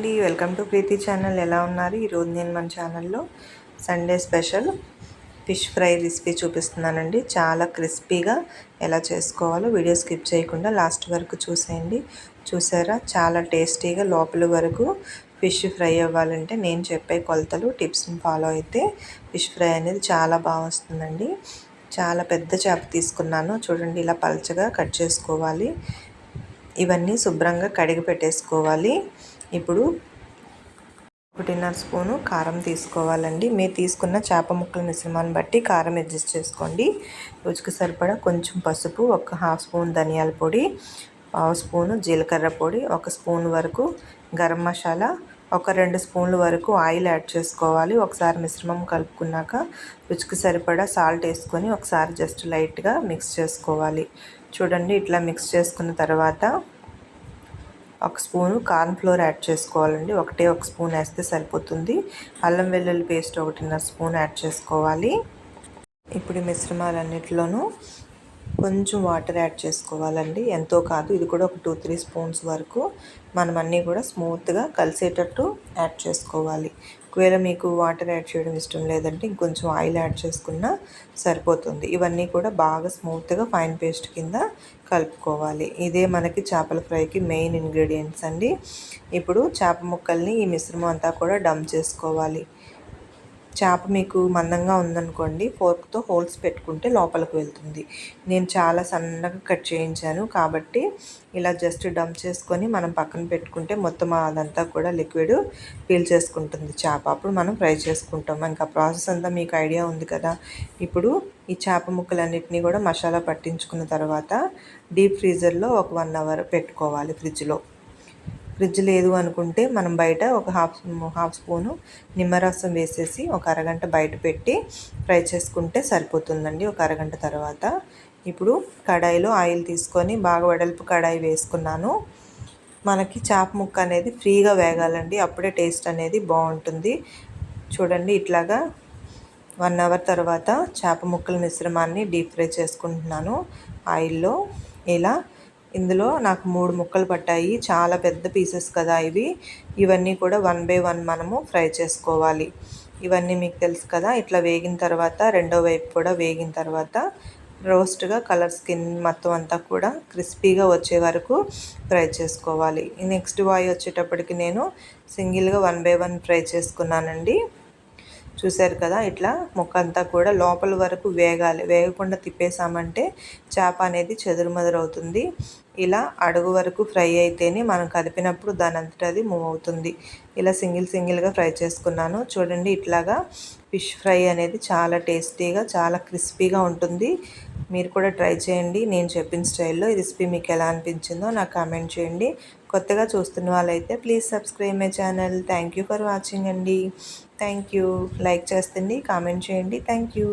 అండి. Welcome to Preethi channel. ఎలా ఉన్నారు? ఈరోజు నేను మన ఛానల్లో Sunday special fish fry recipe చూపిస్తున్నానండి. చాలా క్రిస్పీగా ఎలా చేసుకోవాలో వీడియో స్కిప్ చేయకుండా లాస్ట్ వరకు చూసేయండి. చూసారా? చాలా టేస్టీగా లోపల వరకు ఫిష్ ఫ్రై అవ్వాలంటే నేను చెప్పే కొలతలు టిప్స్ని ఫాలో అయితే ఫిష్ ఫ్రై అనేది చాలా బాగా వస్తుందండి. చాలా పెద్ద చేప తీసుకున్నాను. చూడండి ఇలా పలచగా కట్ చేసుకోవాలి. ఇవన్నీ శుభ్రంగా కడిగి పెట్టేసుకోవాలి. ఇప్పుడు ఒకటిన్నర స్పూను కారం తీసుకోవాలండి. మీరు తీసుకున్న చేప ముక్కల మిశ్రమాన్ని బట్టి కారం అడ్జస్ట్ చేసుకోండి. రుచికి సరిపడా కొంచెం పసుపు ఒక హాఫ్ స్పూన్ ధనియాల పొడి పావు స్పూను జీలకర్ర పొడి ఒక స్పూన్ వరకు గరం మసాలా ఒక రెండు స్పూన్ల వరకు ఆయిల్ యాడ్ చేసుకోవాలి. ఒకసారి మిశ్రమం కలుపుకున్నాక రుచికి సరిపడా సాల్ట్ వేసుకొని ఒకసారి జస్ట్ లైట్గా మిక్స్ చేసుకోవాలి. చూడండి ఇట్లా మిక్స్ చేసుకున్న తర్వాత ఒక స్పూను కార్న్ ఫ్లోర్ యాడ్ చేసుకోవాలండి. ఒకటే ఒక స్పూన్ వేస్తే సరిపోతుంది. అల్లం వెల్లుల్లి పేస్ట్ ఒకటిన్నర స్పూన్ యాడ్ చేసుకోవాలి. ఇప్పుడు మిశ్రమాలన్నిటిలోనూ కొంచెం వాటర్ యాడ్ చేసుకోవాలండి. ఎంతో కాదు ఇది కూడా ఒక టూ త్రీ స్పూన్స్ వరకు. మనం అన్నీ కూడా స్మూత్గా కలిసేటట్టు యాడ్ చేసుకోవాలి. ఒకవేళ మీకు వాటర్ యాడ్ చేయడం ఇష్టం లేదంటే ఇంకొంచెం ఆయిల్ యాడ్ చేసుకున్నా సరిపోతుంది. ఇవన్నీ కూడా బాగా స్మూత్గా ఫైన్ పేస్ట్ కింద కలుపుకోవాలి. ఇదే మనకి చేపల ఫ్రైకి మెయిన్ ఇంగ్రీడియంట్స్ అండి. ఇప్పుడు చేప ముక్కల్ని ఈ మిశ్రమం అంతా కూడా డంప్ చేసుకోవాలి. చేప మీకు మందంగా ఉందనుకోండి ఫోర్క్తో హోల్స్ పెట్టుకుంటే లోపలికి వెళ్తుంది. నేను చాలా సన్నగా కట్ చేయించాను కాబట్టి ఇలా జస్ట్ డంప్ చేసుకొని మనం పక్కన పెట్టుకుంటే మొత్తం అదంతా కూడా లిక్విడ్ పీల్ చేసుకుంటుంది చేప. అప్పుడు మనం ఫ్రై చేసుకుంటాం. ఇంకా ప్రాసెస్ అంతా మీకు ఐడియా ఉంది కదా? ఇప్పుడు ఈ చేప ముక్కలన్నిటినీ కూడా మసాలా పట్టించుకున్న తర్వాత డీప్ ఫ్రీజర్లో ఒక వన్ అవర్ పెట్టుకోవాలి ఫ్రిడ్జ్లో. ఫ్రిడ్జ్ లేదు అనుకుంటే మనం బయట ఒక హాఫ్ హాఫ్ స్పూను నిమ్మరసం వేసేసి ఒక అరగంట బయట పెట్టి ఫ్రై చేసుకుంటే సరిపోతుందండి ఒక అరగంట తర్వాత. ఇప్పుడు కడాయిలో ఆయిల్ తీసుకొని బాగా వెడల్పు కడాయి వేసుకున్నాను. మనకి చేప ముక్క అనేది ఫ్రీగా వేగాలండి. అప్పుడే టేస్ట్ అనేది బాగుంటుంది. చూడండి ఇట్లాగా వన్ అవర్ తర్వాత చేప ముక్కల మిశ్రమాన్ని డీప్ ఫ్రై చేసుకుంటున్నాను. ఆయిల్లో ఇలా ఇందులో నాకు మూడు ముక్కలు పట్టాయి. చాలా పెద్ద పీసెస్ కదా ఇవి. ఇవన్నీ కూడా వన్ బై వన్ మనము ఫ్రై చేసుకోవాలి. ఇవన్నీ మీకు తెలుసు కదా ఇట్లా వేగిన తర్వాత రెండో వైపు కూడా వేగిన తర్వాత రోస్ట్గా కలర్ స్కిన్ మొత్తం అంతా కూడా క్రిస్పీగా వచ్చే వరకు ఫ్రై చేసుకోవాలి. నెక్స్ట్ వాయి వచ్చేటప్పటికి నేను సింగిల్గా వన్ బై వన్ ఫ్రై చేసుకున్నానండి. చూశారు కదా ఇట్లా ముక్క అంతా కూడా లోపల వరకు వేగాలి. వేగకుండా తిప్పేసామంటే చేప అనేది చెదురుమదురవుతుంది ఇలా అడుగు వరకు ఫ్రై అయితేనే మనం కదిపినప్పుడు దాని అంతటా అది మూవ్ అవుతుంది. ఇలా సింగిల్ సింగిల్గా ఫ్రై చేసుకున్నాను. చూడండి ఇట్లాగా ఫిష్ ఫ్రై అనేది చాలా టేస్టీగా చాలా క్రిస్పీగా ఉంటుంది. మీరు కూడా ట్రై చేయండి. నేను చెప్పిన స్టైల్లో ఈ రెసిపీ మీకు ఎలా అనిపించిందో నాకు కామెంట్ చేయండి. కొత్తగా చూస్తున్న వాళ్ళైతే please subscribe my channel. Thank you for watching అండి. Thank you. లైక్ చేస్తుంది కామెంట్ చేయండి. Thank you.